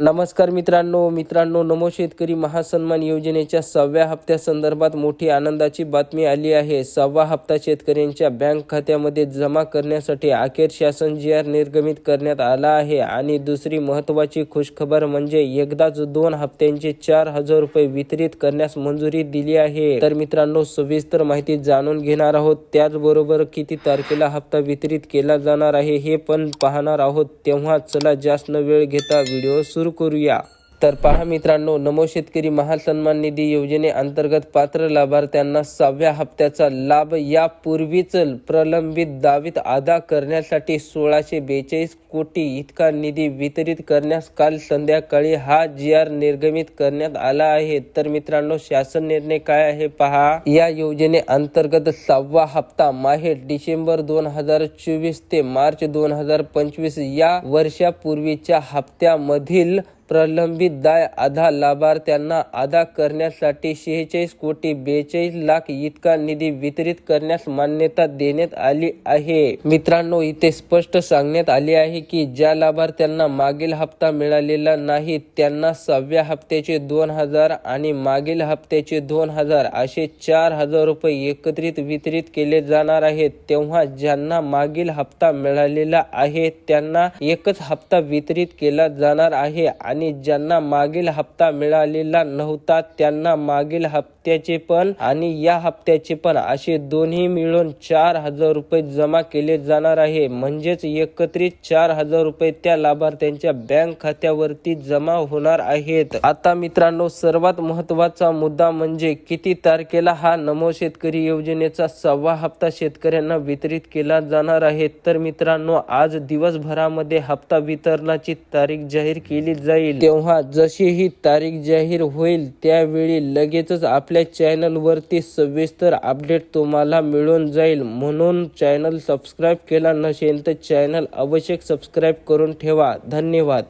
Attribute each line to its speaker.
Speaker 1: नमस्कार मित्रांनो मित्रांनो नमो शेतकरी महासन्मान योजनेच्या सहाव्या हप्त्या संदर्भात मोठी आनंदाची बातमी आली आहे. सहावा हप्ता शेतकऱ्यांच्या बँक खात्यामध्ये जमा करण्यासाठी अखेर शासन जी आर निर्गमित करण्यात आला आहे. आणि दुसरी महत्त्वाची खुशखबर म्हणजे एकदाच दोन हप्त्यांचे चार हजार रुपये वितरित करण्यास मंजुरी दिली आहे. तर मित्रांनो सविस्तर माहिती जाणून घेणार आहोत. त्याचबरोबर किती तारखेला हप्ता वितरित केला जाणार आहे हे पण पाहणार आहोत. तेव्हा चला जास्त वेळ घेता व्हिडिओ सुरू करूया. तर पहा मित्रांनो नमो शेतकरी महासन्मान निधी योजनेअंतर्गत पात्र लाभार्थ्यांना सहाव्या हप्त्याचा लाभ यापूर्वीच प्रलंबित दावीत अदा करण्यासाठी सोळाशे बेचाळीस कोटी इतका निधी वितरित करण्यास काल संध्याकाळी हा जी आर निर्गमित करण्यात आला आहे. तर मित्रांनो शासन निर्णय काय आहे पहा. या योजनेअंतर्गत सहावा हप्ता माहे डिसेंबर दोन हजार चोवीस ते मार्च दोन हजार पंचवीस या वर्षापूर्वीच्या हप्त्यामधील प्रलंबित दाय आधा लाभार्थ्यांना अदा करण्यासाठी शेहेचाळीस कोटी बेचाळीस लाख इतका निधी वितरित करण्यास मान्यता देण्यात आली आहे. मित्रांनो इथे स्पष्ट सांगण्यात आले आहे की ज्या लाभार्थ्यांना मागील हप्ता मिळालेला नाही त्यांना सहाव्या हप्त्याचे दोन हजार आणि मागील हप्त्याचे दोन हजार असे चार हजार रुपये एकत्रित वितरित केले जाणार आहेत. तेव्हा ज्यांना मागील हप्ता मिळालेला आहे त्यांना एकच हप्ता वितरित केला जाणार आहे आणि ज्यांना मागील हप्ता मिळालेला नव्हता त्यांना मागील हप्त्याचे पण आणि या हप्त्याचे पण असे दोन्ही मिळून चार हजार रुपये जमा केले जाणार आहे. म्हणजेच एकत्रित चार हजार रुपये त्या लाभार्थ्यांच्या बँक खात्यावरती जमा होणार आहेत. आता मित्रांनो सर्वात महत्त्वाचा मुद्दा म्हणजे किती तारखेला हा नमो शेतकरी योजनेचा सहावा हप्ता शेतकऱ्यांना वितरित केला जाणार आहे? तर मित्रांनो आज दिवसभरामध्ये हप्ता वितरणाची तारीख जाहीर केली जाईल. तेव्हा जशी ही तारीख जाहीर होईल त्यावेळी लगेचच आपल्या चॅनलवरती सविस्तर अपडेट तुम्हाला मिळून जाईल. म्हणून चॅनल सबस्क्राईब केला नसेल तर चॅनल आवश्यक सबस्क्राईब करून ठेवा. धन्यवाद.